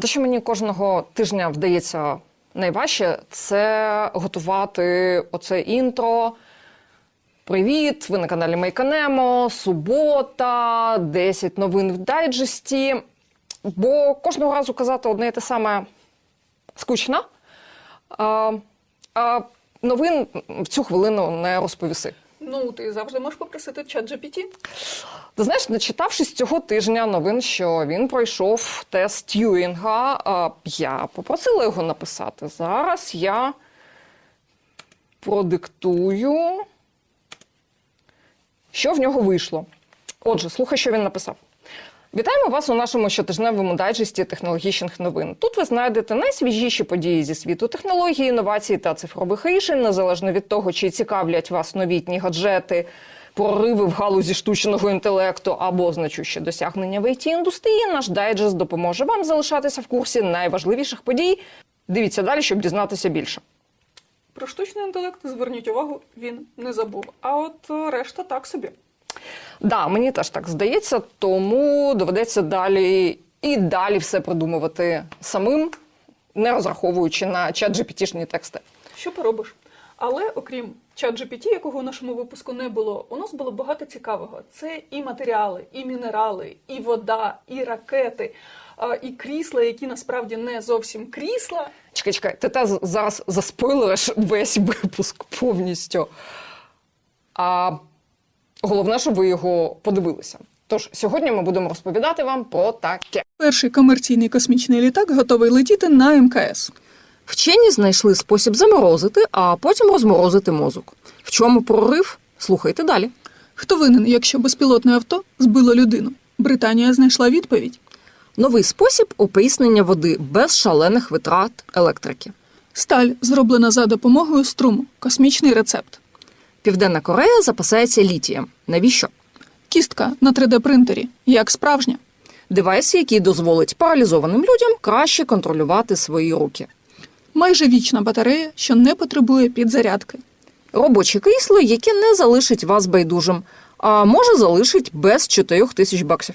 Те, що мені кожного тижня вдається найважче, це готувати оце інтро. Привіт! Ви на каналі Майканемо, субота, 10 новин в дайджесті. Бо кожного разу казати одне і те саме скучно. А, а новин в цю хвилину не розповіси. Ну, ти завжди можеш попросити чат GPT. Ти знаєш, начитавшись цього тижня новин, що він пройшов тест Т'юрінга, а, я попросила його написати. Зараз я продиктую, що в нього вийшло. Отже, слухай, що він написав. Вітаємо вас у нашому щотижневому дайджесті технологічних новин. Тут ви знайдете найсвіжіші події зі світу технологій, інновацій та цифрових рішень, незалежно від того, чи цікавлять вас новітні гаджети, прориви в галузі штучного інтелекту або значущі досягнення в it індустрії. Наш дайджест допоможе вам залишатися в курсі найважливіших подій. Дивіться далі, щоб дізнатися більше. Про штучний інтелект зверніть увагу, він не забув. А от е, решта так собі. Да, мені теж так здається, тому доведеться далі і далі все придумувати самим, не розраховуючи на чат GPT-шні тексти. Що поробиш? Але окрім чат GPT, якого у нашому випуску не було, у нас було багато цікавого. Це і матеріали, і мінерали, і вода, і ракети, і крісла, які насправді не зовсім крісла. Чекай, чекай, ти та зараз заспойлериш весь випуск повністю. А головне, щоб ви його подивилися. Тож сьогодні ми будемо розповідати вам про таке. Перший комерційний космічний літак готовий летіти на МКС. Вчені знайшли спосіб заморозити, а потім розморозити мозок. В чому прорив? Слухайте далі. Хто винен, якщо безпілотне авто збило людину? Британія знайшла відповідь. Новий спосіб опріснення води без шалених витрат електрики. Сталь зроблена за допомогою струму. Космічний рецепт. Південна Корея запасається літієм. Навіщо? Кістка на 3D-принтері, як справжня. Девайс, який дозволить паралізованим людям краще контролювати свої руки. Майже вічна батарея, що не потребує підзарядки. Робоче крісло, яке не залишить вас байдужим, а може залишить без 4 тисяч баксів.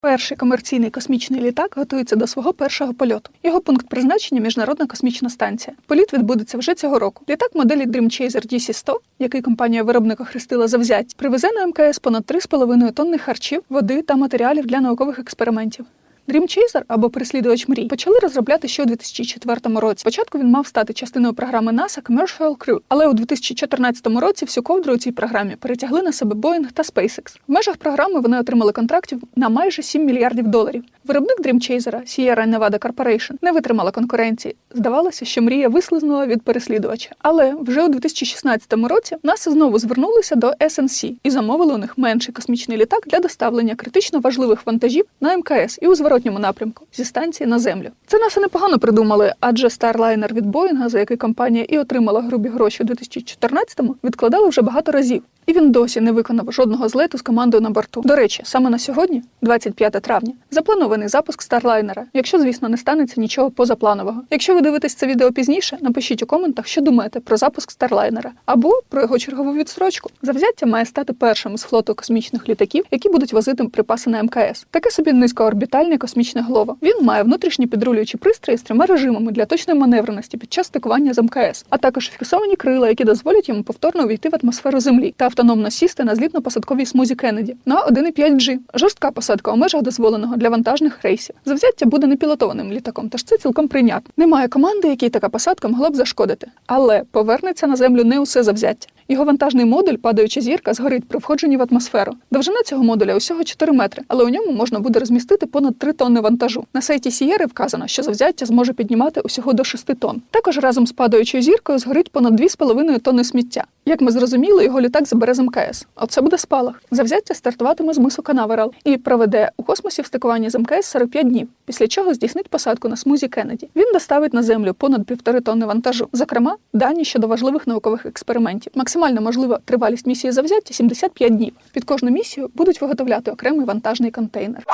Перший комерційний космічний літак готується до свого першого польоту. Його пункт призначення міжнародна космічна станція. Політ відбудеться вже цього року. Літак моделі Dream Chaser DC-100, який компанія виробника хрестила завзять, привезе на МКС понад 3,5 тонни харчів, води та матеріалів для наукових експериментів. Dream Chaser, або переслідувач мрій почали розробляти ще у 2004 році. Спочатку він мав стати частиною програми NASA Commercial Crew, але у 2014 році всю ковдру у цій програмі перетягли на себе Boeing та SpaceX. В межах програми вони отримали контрактів на майже 7 мільярдів доларів. Виробник Dream Chaser Sierra Nevada Corporation не витримала конкуренції. Здавалося, що мрія вислизнула від переслідувача. Але вже у 2016 році NASA знову звернулися до SNC і замовили у них менший космічний літак для доставлення критично важливих вантажів на МКС і у зворотньому напрямку зі станції на землю. Це NASA непогано придумали, адже старлайнер від Боїнга, за який компанія і отримала грубі гроші у 2014-му, відкладали вже багато разів. І він досі не виконав жодного злету з командою на борту. До речі, саме на сьогодні, 25 травня, запланований запуск Старлайнера, якщо, звісно, не станеться нічого позапланового. Якщо ви дивитесь це відео пізніше, напишіть у коментах, що думаєте про запуск Старлайнера або про його чергову відстрочку. Завзяття має стати першим з флоту космічних літаків, які будуть возити припаси на МКС. Таке собі низькоорбітальне космічне глово. Він має внутрішні підрулюючі пристрої з трьома режимами для точної маневреності під час стикування з МКС, а також фіксовані крила, які дозволять йому повторно увійти в атмосферу Землі та автономно сісти на злітно-посадковій смузі Кеннеді на 1,5G. Жорстка посадка у межах дозволеного для вантажних рейсів. Завзяття буде непілотованим літаком, тож це цілком прийнятно. Немає команди, якій така посадка могла б зашкодити. Але повернеться на землю не усе завзяття. Його вантажний модуль, падаюча зірка, згорить при входженні в атмосферу. Довжина цього модуля усього 4 метри, але у ньому можна буде розмістити понад 3 тонни вантажу. На сайті Сієри вказано, що завзяття зможе піднімати усього до 6 тонн. Також разом з падаючою зіркою згорить понад 2,5 тонни сміття. Як ми зрозуміли, його літак забере з МКС. Оце буде спалах. Завзяття стартуватиме з мису Канаверал і проведе у космосі в стикуванні з МКС 45 днів, після чого здійснить посадку на смузі Кеннеді. Він доставить на землю понад півтори тонни вантажу. Зокрема, дані щодо важливих наукових експериментів. Максимальна можлива тривалість місії завзяття 75 днів. Під кожну місію будуть виготовляти окремий вантажний контейнер.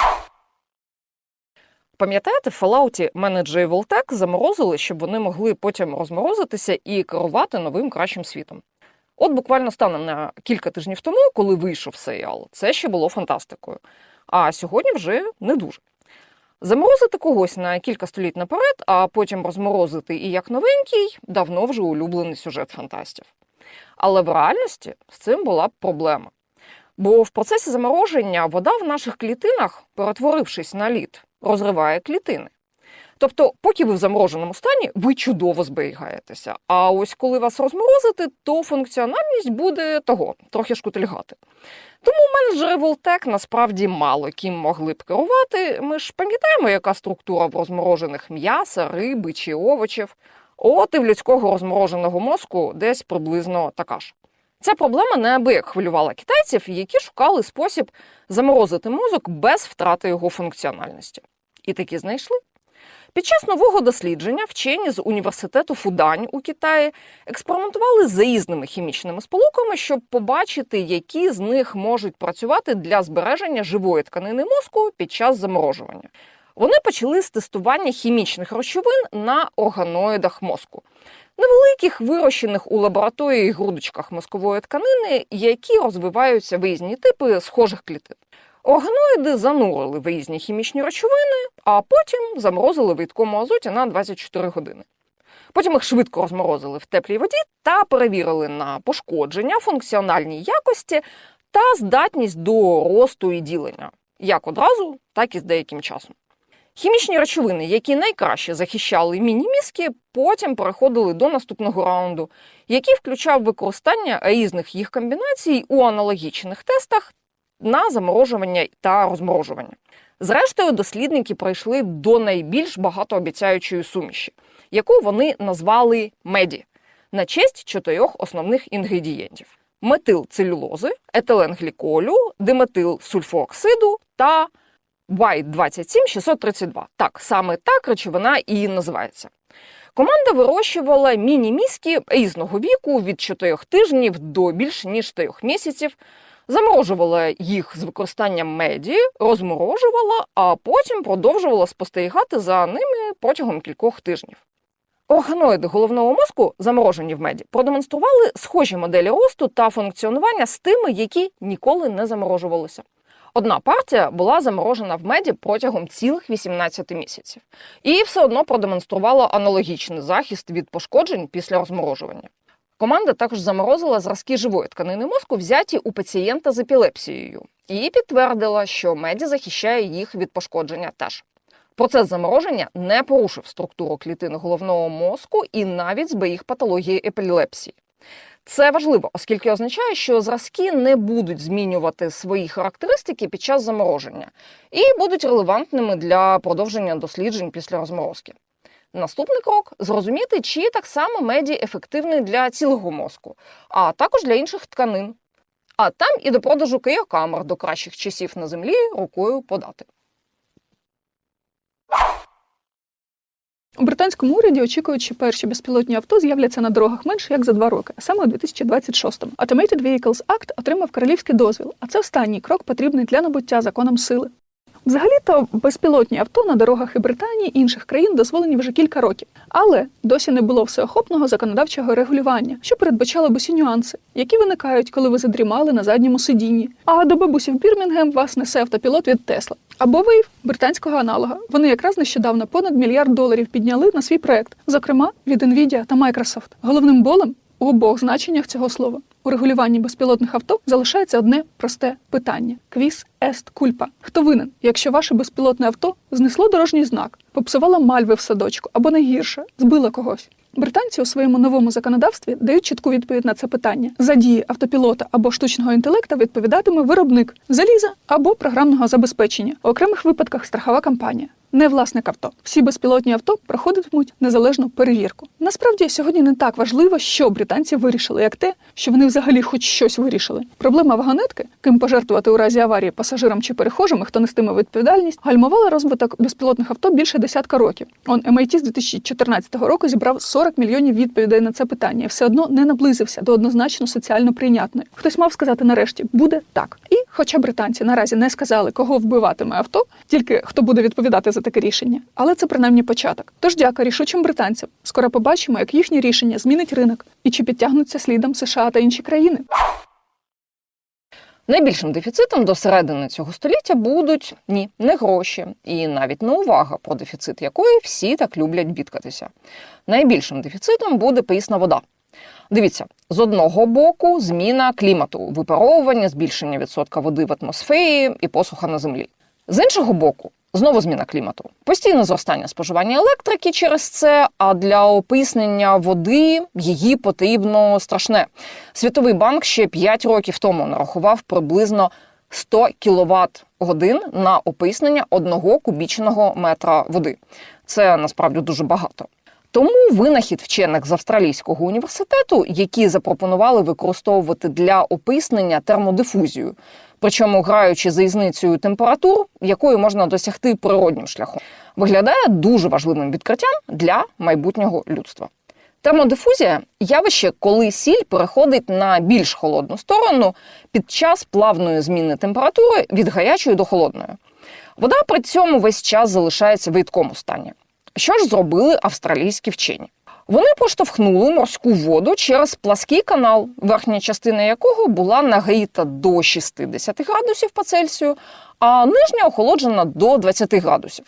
Пам'ятаєте, в Fallout менеджери Voltec заморозили, щоб вони могли потім розморозитися і керувати новим кращим світом. От буквально станом на кілька тижнів тому, коли вийшов серіал, це ще було фантастикою. А сьогодні вже не дуже. Заморозити когось на кілька століть наперед, а потім розморозити і як новенький давно вже улюблений сюжет фантастів. Але в реальності з цим була б проблема. Бо в процесі замороження вода в наших клітинах, перетворившись на лід, розриває клітини. Тобто, поки ви в замороженому стані, ви чудово зберігаєтеся. А ось коли вас розморозити, то функціональність буде того, трохи шкутильгати. Тому менеджери Волтек насправді мало ким могли б керувати. Ми ж пам'ятаємо, яка структура в розморожених м'яса, риби чи овочів. От і в людського розмороженого мозку десь приблизно така ж. Ця проблема неабияк хвилювала китайців, які шукали спосіб заморозити мозок без втрати його функціональності. І таки знайшли. Під час нового дослідження вчені з університету Фудань у Китаї експериментували з заїзними хімічними сполуками, щоб побачити, які з них можуть працювати для збереження живої тканини мозку під час заморожування. Вони почали з тестування хімічних речовин на органоїдах мозку, невеликих вирощених у лабораторії грудочках мозкової тканини, які розвиваються в різні типи схожих клітин. Органоїди занурили в різні хімічні речовини, а потім заморозили в рідкому азоті на 24 години. Потім їх швидко розморозили в теплій воді та перевірили на пошкодження, функціональні якості та здатність до росту і ділення, як одразу, так і з деяким часом. Хімічні речовини, які найкраще захищали міні-мізки, потім переходили до наступного раунду, який включав використання різних їх комбінацій у аналогічних тестах на заморожування та розморожування. Зрештою, дослідники прийшли до найбільш багатообіцяючої суміші, яку вони назвали меді на честь чотирьох основних інгредієнтів: метилцелюлози, етиленгліколю, диметилсульфооксиду та White 27632. Так, саме так речовина і називається. Команда вирощувала міні-мізки різного віку від 4 тижнів до більш ніж 4 місяців, заморожувала їх з використанням меді, розморожувала, а потім продовжувала спостерігати за ними протягом кількох тижнів. Органоїди головного мозку, заморожені в меді, продемонстрували схожі моделі росту та функціонування з тими, які ніколи не заморожувалися. Одна партія була заморожена в меді протягом цілих 18 місяців, і все одно продемонструвала аналогічний захист від пошкоджень після розморожування. Команда також заморозила зразки живої тканини мозку, взяті у пацієнта з епілепсією, і підтвердила, що меді захищає їх від пошкодження теж. Процес замороження не порушив структуру клітин головного мозку і навіть зберіг патології епілепсії. Це важливо, оскільки означає, що зразки не будуть змінювати свої характеристики під час замороження і будуть релевантними для продовження досліджень після розморозки. Наступний крок зрозуміти, чи так само меді ефективний для цілого мозку, а також для інших тканин. А там і до продажу криокамер до кращих часів на землі рукою подати. У британському уряді очікують, що перші безпілотні авто з'являться на дорогах менше як за два роки, а саме у 2026-му. Automated Vehicles Act отримав королівський дозвіл, а це останній крок потрібний для набуття законом сили. Взагалі-то безпілотні авто на дорогах і Британії і інших країн дозволені вже кілька років, але досі не було всеохопного законодавчого регулювання, що передбачало б усі нюанси, які виникають, коли ви задрімали на задньому сидінні. А до бабусів Бірмінгем вас несе автопілот від Тесла. Або Wave – британського аналога. Вони якраз нещодавно понад мільярд доларів підняли на свій проект, зокрема від Nvidia та Microsoft. Головним болем у обох значеннях цього слова у регулюванні безпілотних авто залишається одне просте питання: квіз ест кульпа. Хто винен, якщо ваше безпілотне авто знесло дорожній знак, попсувало мальви в садочку або найгірше, збило когось? Британці у своєму новому законодавстві дають чітку відповідь на це питання. За дії автопілота або штучного інтелекта відповідатиме виробник заліза або програмного забезпечення. У окремих випадках страхова компанія. Не власник авто. Всі безпілотні авто проходитимуть незалежну перевірку. Насправді сьогодні не так важливо, що британці вирішили, як те, що вони взагалі хоч щось вирішили. Проблема вагонетки, ким пожертвувати у разі аварії пасажирам чи перехожим, хто нестиме відповідальність, гальмувала розвиток безпілотних авто більше десятка років. Он MIT з 2014 року зібрав 40 мільйонів відповідей на це питання, і все одно не наблизився до однозначно соціально прийнятної. Хтось мав сказати нарешті, буде так. І, хоча британці наразі не сказали, кого вбиватиме авто, тільки хто буде відповідати за таке рішення. Але це принаймні початок. Тож дяка рішучим британцям. Скоро побачимо, як їхнє рішення змінить ринок і чи підтягнуться слідом США та інші країни. Найбільшим дефіцитом до середини цього століття будуть ні, не гроші, і навіть не увага, про дефіцит якої всі так люблять бідкатися. Найбільшим дефіцитом буде прісна вода. Дивіться, з одного боку зміна клімату, випаровування, збільшення відсотка води в атмосфері і посуха на землі. З іншого боку, знову зміна клімату, постійне зростання споживання електрики через це. А для описнення води її потрібно страшне. Світовий банк ще 5 років тому нарахував приблизно 100 кВт годин на описнення одного кубічного метра води. Це насправді дуже багато. Тому винахід вчених з австралійського університету, які запропонували використовувати для описнення термодифузію, причому граючи за різницею температур, якою можна досягти природнім шляхом, виглядає дуже важливим відкриттям для майбутнього людства. Термодифузія явище, коли сіль переходить на більш холодну сторону під час плавної зміни температури від гарячої до холодної. Вода при цьому весь час залишається в рідкому стані. Що ж зробили австралійські вчені? Вони поштовхнули морську воду через плаский канал, верхня частина якого була нагріта до 60 градусів по Цельсію, а нижня охолоджена до 20 градусів.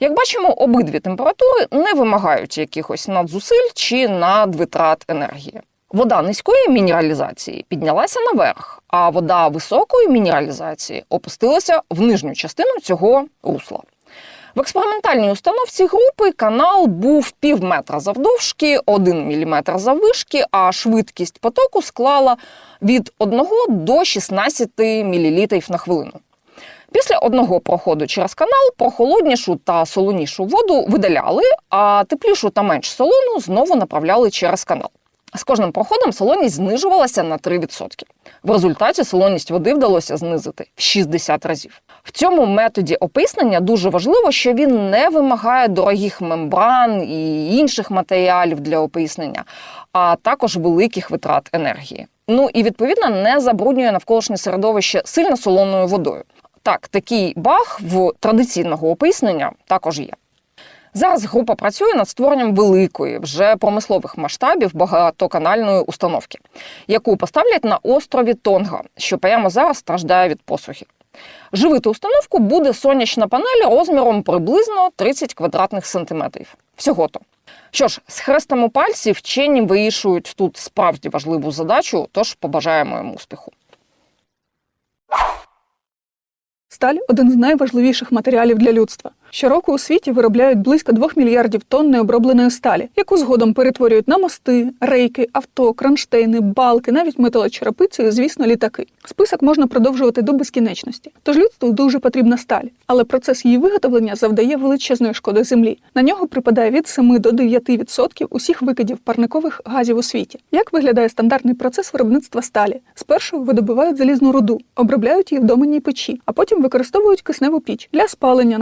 Як бачимо, обидві температури не вимагають якихось надзусиль чи надвитрат енергії. Вода низької мінералізації піднялася наверх, а вода високої мінералізації опустилася в нижню частину цього русла. В експериментальній установці групи канал був пів метра завдовжки, 1 міліметр заввишки, а швидкість потоку склала від 1 до 16 мл на хвилину. Після одного проходу через канал прохолоднішу та солонішу воду видаляли, а теплішу та менш солону знову направляли через канал. З кожним проходом солоність знижувалася на 3%. В результаті солоність води вдалося знизити в 60 разів. В цьому методі описнення дуже важливо, що він не вимагає дорогих мембран і інших матеріалів для описнення, а також великих витрат енергії. Ну і відповідно не забруднює навколишнє середовище сильно солоною водою. Так, такий баг в традиційного описнення також є. Зараз група працює над створенням великої, вже промислових масштабів багатоканальної установки, яку поставлять на острові Тонга, що прямо зараз страждає від посухи. Живити установку буде сонячна панель розміром приблизно 30 квадратних сантиметрів. Всього то. Що ж, з хрестом у пальці вчені вирішують тут справді важливу задачу, тож побажаємо їм успіху. Сталь один з найважливіших матеріалів для людства. Щороку у світі виробляють близько 2 мільярдів тонн необробленої сталі, яку згодом перетворюють на мости, рейки, авто, кронштейни, балки, навіть металочерепицю і, звісно, літаки. Список можна продовжувати до безкінечності. Тож людству дуже потрібна сталь, але процес її виготовлення завдає величезної шкоди землі. На нього припадає від 7 до 9% усіх викидів парникових газів у світі. Як виглядає стандартний процес виробництва сталі? Спершу видобувають залізну руду, обробляють її в доменній печі, а потім використовують кисневу піч для спалення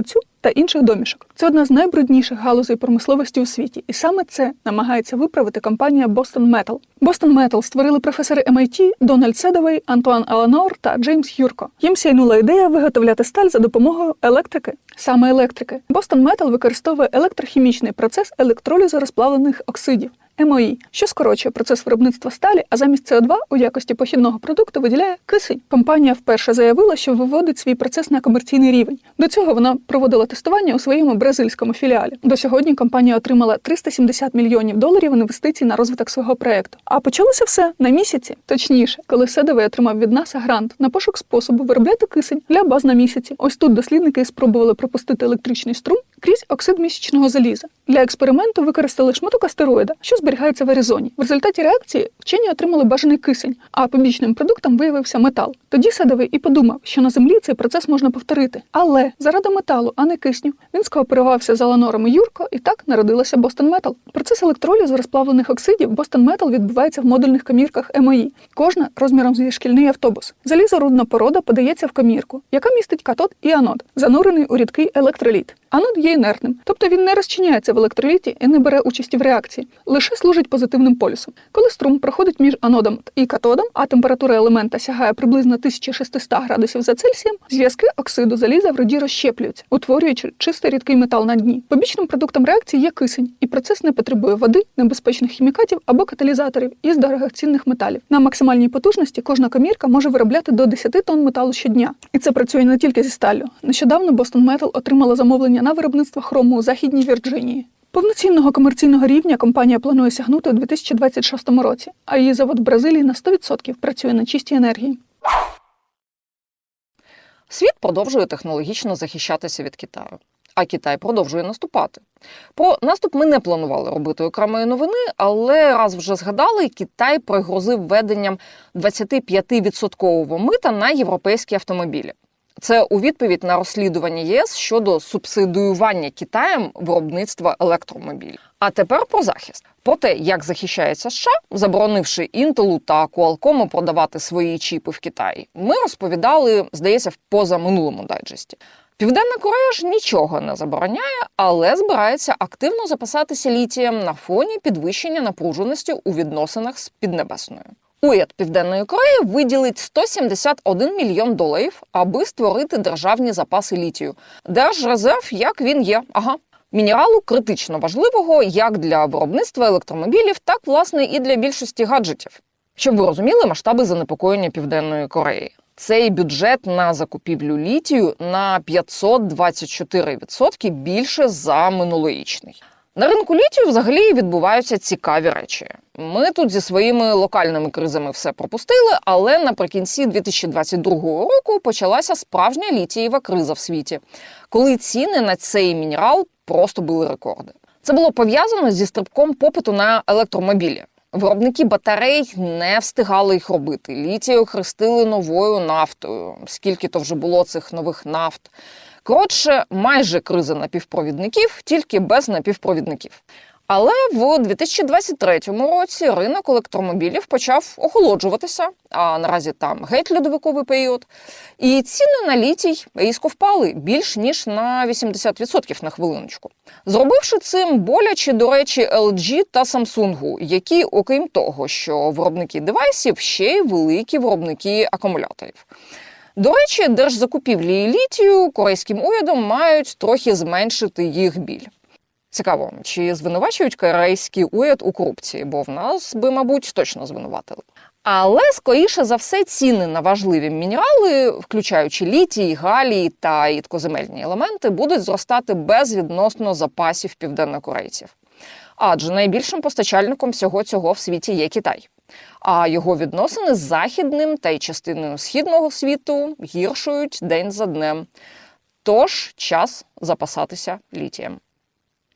надлишку вуглецю та інших домішок. Це одна з найбрудніших галузей промисловості у світі, і саме це намагається виправити компанія Boston Metal. Boston Metal створили професори MIT Дональд Седовий, Антуан Аланор та Джеймс Юрко. Їм сяйнула ідея виготовляти сталь за допомогою електрики. Саме електрики. Boston Metal використовує електрохімічний процес електролізу розплавлених оксидів. МОІ, що скорочує процес виробництва сталі, а замість СО2 у якості похідного продукту виділяє кисень. Компанія вперше заявила, що виводить свій процес на комерційний рівень. До цього вона проводила тестування у своєму бразильському філіалі. До сьогодні компанія отримала 370 мільйонів доларів інвестицій на розвиток свого проекту. А почалося все на місяці, точніше, коли Седовий отримав від НАСА грант на пошук способу виробляти кисень для баз на місяці. Ось тут дослідники спробували пропустити електричний струм крізь оксид місячного заліза. Для експерименту використали шматок астероїда, що зберігається в Аризоні. В результаті реакції вчені отримали бажаний кисень, а побічним продуктом виявився метал. Тоді Садовий і подумав, що на землі цей процес можна повторити. Але заради металу, а не кисню, він скооперувався з Аланором і Юрко, і так народилося Бостон Метал. Процес електролізу розплавлених оксидів Бостон Метал відбувається в модульних комірках МОІ, кожна розміром зі шкільний автобус. Залізорудна порода подається в комірку, яка містить катод і анод, занурений у рідкий електроліт. Анод є інертним, тобто він не розчиняється в електроліті і не бере участі в реакції, лише служить позитивним полюсом. Коли струм проходить між анодом і катодом, а температура елемента сягає приблизно 1600 градусів за Цельсієм, зв'язки оксиду заліза в руді розщеплюються, утворюють створюючи чистий рідкий метал на дні. Побічним продуктом реакції є кисень, і процес не потребує води, небезпечних хімікатів або каталізаторів із дорогоцінних металів. На максимальній потужності кожна комірка може виробляти до 10 тонн металу щодня. І це працює не тільки зі сталлю. Нещодавно Boston Metal отримала замовлення на виробництво хрому у Західній Вірджинії. Повноцінного комерційного рівня компанія планує сягнути у 2026 році, а її завод в Бразилії на 100% працює на чистій енергії. Світ продовжує технологічно захищатися від Китаю, а Китай продовжує наступати. Про наступ ми не планували робити окремої новини, але раз вже згадали, Китай пригрозив введенням 25% мита на європейські автомобілі. Це у відповідь на розслідування єС щодо субсидіювання Китаєм виробництва електромобілів. А тепер про захист. Про те, як захищається США, заборонивши Інтелу та Qualcomm продавати свої чіпи в Китаї, ми розповідали, здається, в позаминулому дайджесті. Південна Корея ж нічого не забороняє, але збирається активно запасатися літієм на фоні підвищення напруженості у відносинах з Піднебесною. Уряд Південної Кореї виділить 171 мільйон доларів, аби створити державні запаси літію. Держрезерв, як він є, ага. Мінералу критично важливого як для виробництва електромобілів, так власне і для більшості гаджетів. Щоб ви розуміли масштаби занепокоєння Південної Кореї. Цей бюджет на закупівлю літію на 524% більше за минулорічний. На ринку літію взагалі відбуваються цікаві речі. Ми тут зі своїми локальними кризами все пропустили, але наприкінці 2022 року почалася справжня літієва криза в світі, коли ціни на цей мінерал просто били рекорди. Це було пов'язано зі стрибком попиту на електромобілі. Виробники батарей не встигали їх робити. Літію хрестили новою нафтою. Скільки то вже було цих нових нафт. Коротше, майже криза напівпровідників, тільки без напівпровідників. Але в 2023 році ринок електромобілів почав охолоджуватися, а наразі там геть льодовиковий період. І ціни на літій різко впали більш ніж на 80% на хвилиночку. Зробивши цим боляче, до речі, LG та Samsung, які, окрім того, що виробники девайсів, ще й великі виробники акумуляторів. До речі, держзакупівлі літію корейським урядом мають трохи зменшити їх біль. Цікаво, чи звинувачують корейський уряд у корупції, бо в нас би, мабуть, точно звинуватили. Але скоріше за все ціни на важливі мінерали, включаючи літій, галій та рідкоземельні елементи, будуть зростати безвідносно запасів південнокорейців. Адже найбільшим постачальником всього цього в світі є Китай. А його відносини з західним та й частиною східного світу гіршують день за днем. Тож час запасатися літієм.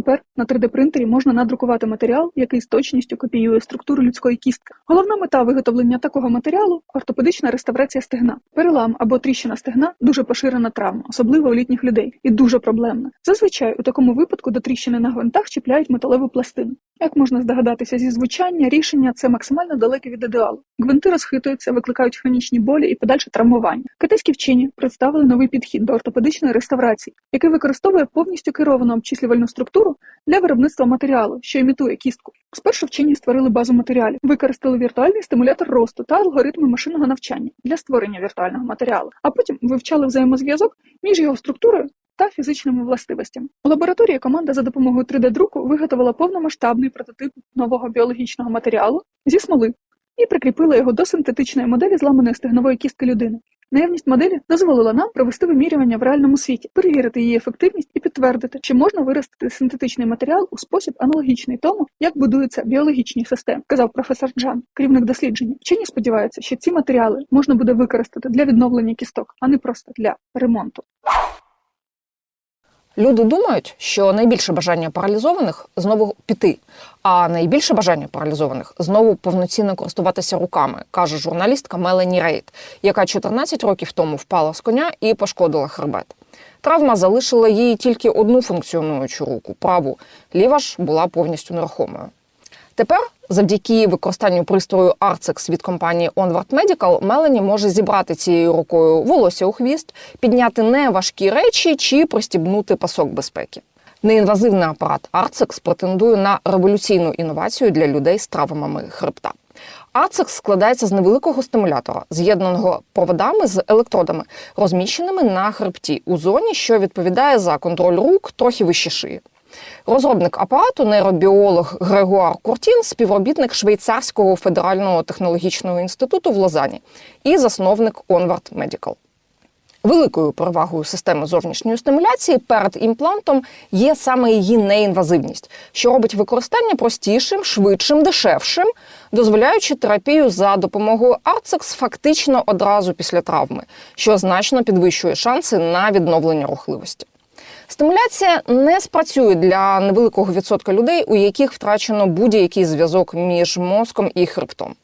Тепер на 3D-принтері можна надрукувати матеріал, який з точністю копіює структуру людської кістки. Головна мета виготовлення такого матеріалу ортопедична реставрація стегна. Перелам або тріщина стегна дуже поширена травма, особливо у літніх людей, і дуже проблемна. Зазвичай у такому випадку до тріщини на гвинтах чіпляють металеву пластину. Як можна здогадатися зі звучання, рішення це максимально далеке від ідеалу. Гвинти розхитуються, викликають хронічні болі і подальше травмування. Китайські вчені представили новий підхід до ортопедичної реставрації, який використовує повністю керовану обчислювальну структуру для виробництва матеріалу, що імітує кістку. Спершу вчені створили базу матеріалів, використали віртуальний стимулятор росту та алгоритми машинного навчання для створення віртуального матеріалу, а потім вивчали взаємозв'язок між його структурою та фізичними властивостями. У лабораторії команда за допомогою 3D-друку виготовила повномасштабний прототип нового біологічного матеріалу зі смоли і прикріпила його до синтетичної моделі зламаної стегнової кістки людини. Наявність моделі дозволила нам провести вимірювання в реальному світі, перевірити її ефективність і підтвердити, чи можна виростити синтетичний матеріал у спосіб аналогічний тому, як будуються біологічні системи, сказав професор Джан, керівник дослідження. Вчені сподіваються, що ці матеріали можна буде використати для відновлення кісток, а не просто для ремонту. Люди думають, що найбільше бажання паралізованих знову піти, а найбільше бажання паралізованих знову повноцінно користуватися руками, каже журналістка Мелані Рейд, яка 14 років тому впала з коня і пошкодила хребет. Травма залишила їй тільки одну функціонуючу руку праву, ліва ж була повністю нерухомою. Тепер, завдяки використанню пристрою Arcex від компанії Onward Medical, Мелані може зібрати цією рукою волосся у хвіст, підняти неважкі речі чи пристібнути пасок безпеки. Неінвазивний апарат Arcex претендує на революційну інновацію для людей з травмами хребта. Ацекс складається з невеликого стимулятора, з'єднаного проводами з електродами, розміщеними на хребті у зоні, що відповідає за контроль рук трохи вище шиї. Розробник апарату, нейробіолог Грегуар Куртін, співробітник Швейцарського федерального технологічного інституту в Лозані і засновник Onward Medical. Великою перевагою системи зовнішньої стимуляції перед імплантом є саме її неінвазивність, що робить використання простішим, швидшим, дешевшим, дозволяючи терапію за допомогою Арцекс фактично одразу після травми, що значно підвищує шанси на відновлення рухливості. Стимуляція не спрацює для невеликого відсотка людей, у яких втрачено будь-який зв'язок між мозком і хребтом.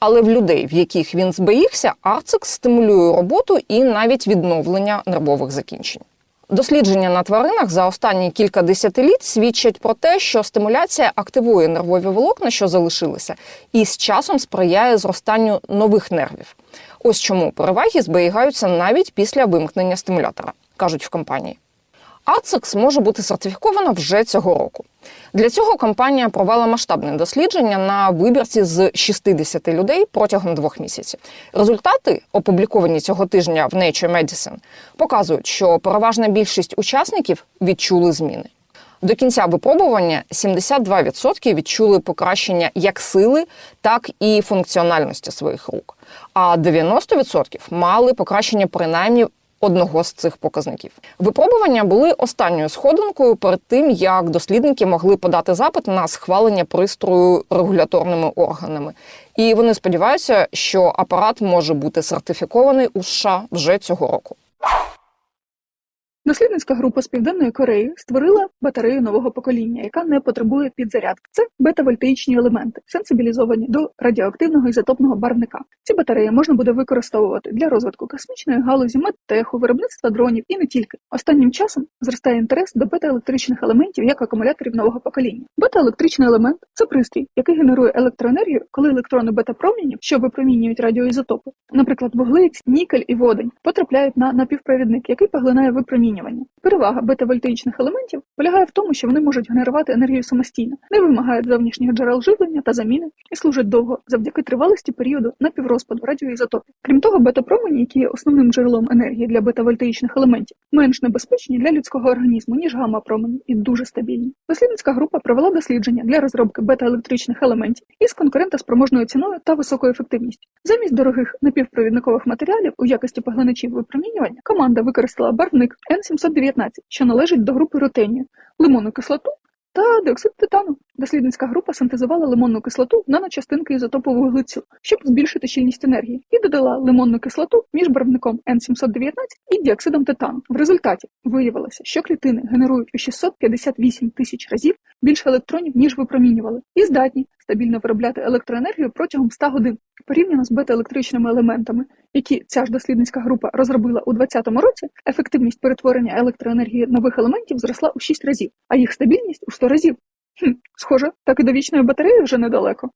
Але в людей, в яких він зберігся, арцекс стимулює роботу і навіть відновлення нервових закінчень. Дослідження на тваринах за останні кілька десятиліть свідчать про те, що стимуляція активує нервові волокна, що залишилися, і з часом сприяє зростанню нових нервів. Ось чому переваги зберігаються навіть після вимкнення стимулятора, кажуть в компанії. Ацекс може бути сертифікована вже цього року. Для цього компанія провела масштабне дослідження на вибірці з 60 людей протягом двох місяців. Результати, опубліковані цього тижня в Nature Medicine, показують, що переважна більшість учасників відчули зміни. До кінця випробування 72% відчули покращення як сили, так і функціональності своїх рук, а 90% мали покращення принаймні одного з цих показників. Випробування були останньою сходинкою перед тим, як дослідники могли подати запит на схвалення пристрою регуляторними органами. І вони сподіваються, що апарат може бути сертифікований у США вже цього року. Дослідницька група з Південної Кореї створила батарею нового покоління, яка не потребує підзарядки. Це бета-вольтаїчні елементи, сенсибілізовані до радіоактивного ізотопного барвника. Ці батареї можна буде використовувати для розвитку космічної галузі, медтеху, виробництва дронів і не тільки. Останнім часом зростає інтерес до бета-електричних елементів як акумуляторів нового покоління. Бета-електричний елемент це пристрій, який генерує електроенергію, коли електрони бета-промінів, що випромінюють радіоізотопи, наприклад, вуглець, нікель і водень, потрапляють на напівпровідник, який поглинає випромінювання. Перевага бета-вольтаїчних елементів полягає в тому, що вони можуть генерувати енергію самостійно, не вимагають зовнішніх джерел живлення та заміни і служать довго завдяки тривалості періоду напіврозпаду радіоізотопів. Крім того, бета-промені, які є основним джерелом енергії для бета-вольтаїчних елементів, менш небезпечні для людського організму ніж гамма-промені і дуже стабільні. Дослідницька група провела дослідження для розробки бета-електричних елементів із конкурентоспроможною ціною та високою ефективністю. Замість дорогих напівпровідникових матеріалів у якості поглиначів випромінювання команда використала барвник N719, що належить до групи рутенію, лимонну кислоту та диоксид титану. Дослідницька група синтезувала лимонну кислоту в наночастинки ізотопу вуглецю, щоб збільшити щільність енергії, і додала лимонну кислоту між барвником N719 і діоксидом титану. В результаті виявилося, що клітини генерують у 658 тисяч разів більше електронів, ніж випромінювали, і здатні стабільно виробляти електроенергію протягом 100 годин. Порівняно з бета-електричними елементами, які ця ж дослідницька група розробила у 2020 році, ефективність перетворення електроенергії нових елементів зросла у 6 разів, а їх стабільність у 100 разів. Хм, схоже, так і до вічної батареї вже недалеко.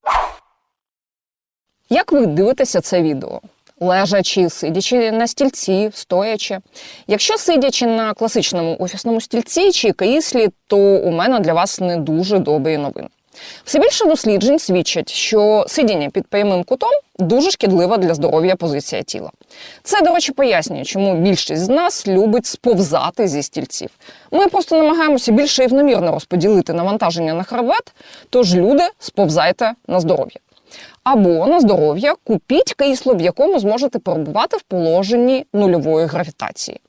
Як ви дивитеся це відео? Лежачи, сидячи на стільці, стоячи. Якщо сидячи на класичному офісному стільці чи кріслі, то у мене для вас не дуже добрі новини. Все більше досліджень свідчать, що сидіння під прямим кутом дуже шкідлива для здоров'я позиція тіла. Це, до речі, пояснює, чому більшість з нас любить сповзати зі стільців. Ми просто намагаємося більше рівномірно розподілити навантаження на хребет, тож люди сповзайте на здоров'я. Або на здоров'я купіть крісло, в якому зможете перебувати в положенні нульової гравітації.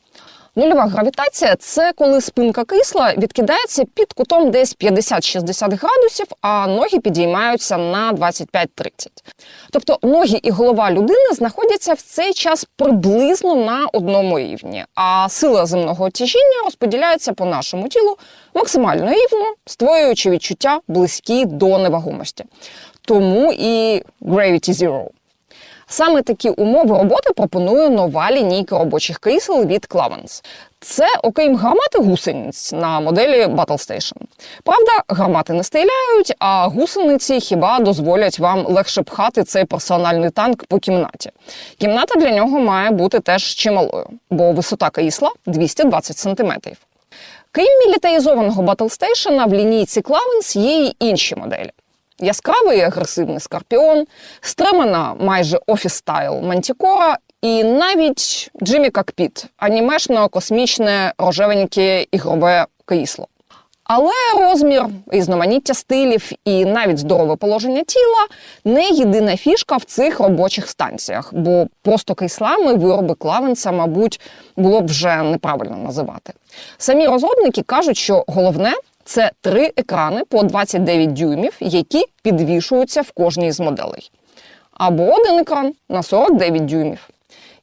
Нульова гравітація це коли спинка крісла відкидається під кутом десь 50-60 градусів, а ноги підіймаються на 25-30. Тобто ноги і голова людини знаходяться в цей час приблизно на одному рівні, а сила земного тяжіння розподіляється по нашому тілу максимально рівно, створюючи відчуття близькі до невагомості. Тому і Gravity Zero. Саме такі умови роботи пропонує нова лінійка робочих крісел від Clavens. Це, окрім гармати гусениць на моделі Battle Station. Правда, гармати не стріляють, а гусениці хіба дозволять вам легше пхати цей персональний танк по кімнаті. Кімната для нього має бути теж чималою, бо висота крісла 220 см. Крім мілітаризованого Battle Station, в лінійці Clavens є й інші моделі. Яскравий і агресивний скорпіон, стримана майже офіс-стайл Мантікора і навіть Джиммі Кокпіт, анімешно-космічне рожевеньке ігрове крісло. Але розмір, різноманіття стилів і навіть здорове положення тіла не єдина фішка в цих робочих станціях, бо просто кріслами вироби клавенса, мабуть, було б вже неправильно називати. Самі розробники кажуть, що головне це три екрани по 29 дюймів, які підвішуються в кожній з моделей, або один екран на 49 дюймів.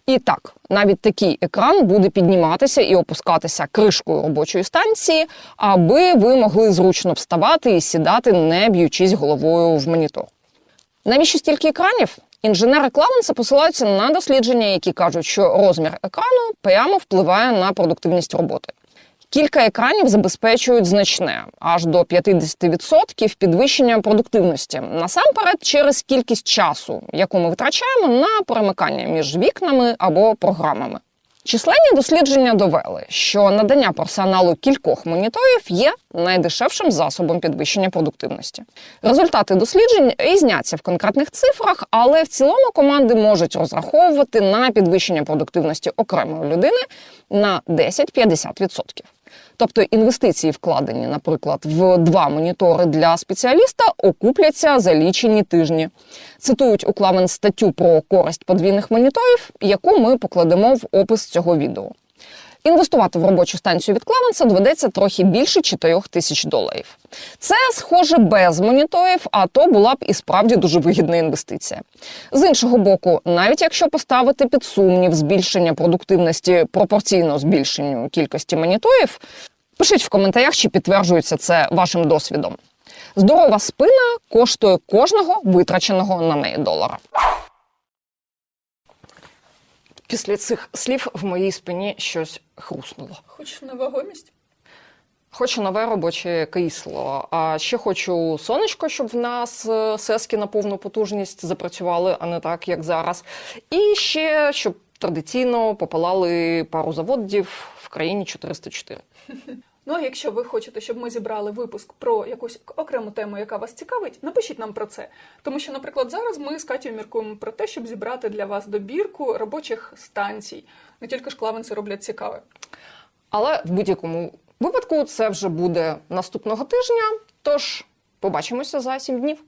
І так, навіть такий екран буде підніматися і опускатися кришкою робочої станції, аби ви могли зручно вставати і сідати, не б'ючись головою в монітор. Навіщо стільки екранів? Інженери Клавенса посилаються на дослідження, які кажуть, що розмір екрану прямо впливає на продуктивність роботи. Кілька екранів забезпечують значне аж до 50% підвищення продуктивності. Насамперед, через кількість часу, яку ми витрачаємо на перемикання між вікнами або програмами. Численні дослідження довели, що надання персоналу кількох моніторів є найдешевшим засобом підвищення продуктивності. Результати досліджень різняться в конкретних цифрах, але в цілому команди можуть розраховувати на підвищення продуктивності окремої людини на 10-50%. Тобто інвестиції, вкладені, наприклад, в два монітори для спеціаліста, окупляться за лічені тижні. Цитують у Клавен статтю про користь подвійних моніторів, яку ми покладемо в опис цього відео. Інвестувати в робочу станцію від Клавенса доведеться трохи більше 4 тисяч доларів. Це схоже без моніторів, а то була б і справді дуже вигідна інвестиція. З іншого боку, навіть якщо поставити під сумнів збільшення продуктивності пропорційно збільшенню кількості моніторів, пишіть в коментарях, чи підтверджується це вашим досвідом. Здорова спина коштує кожного витраченого на неї долара. Після цих слів в моїй спині щось хруснуло. Хочеш на вагомість. Хочу нове робоче крісло. А ще хочу сонечко, щоб в нас е, сески на повну потужність запрацювали, а не так, як зараз. І ще щоб традиційно попалали пару заводів в країні 404. Ну, а якщо ви хочете, щоб ми зібрали випуск про якусь окрему тему, яка вас цікавить, напишіть нам про це. Тому що, наприклад, зараз ми з Катєю міркуємо про те, щоб зібрати для вас добірку робочих станцій. Не тільки ж клавенці роблять цікаве. Але в будь-якому випадку це вже буде наступного тижня. Тож побачимося за сім днів.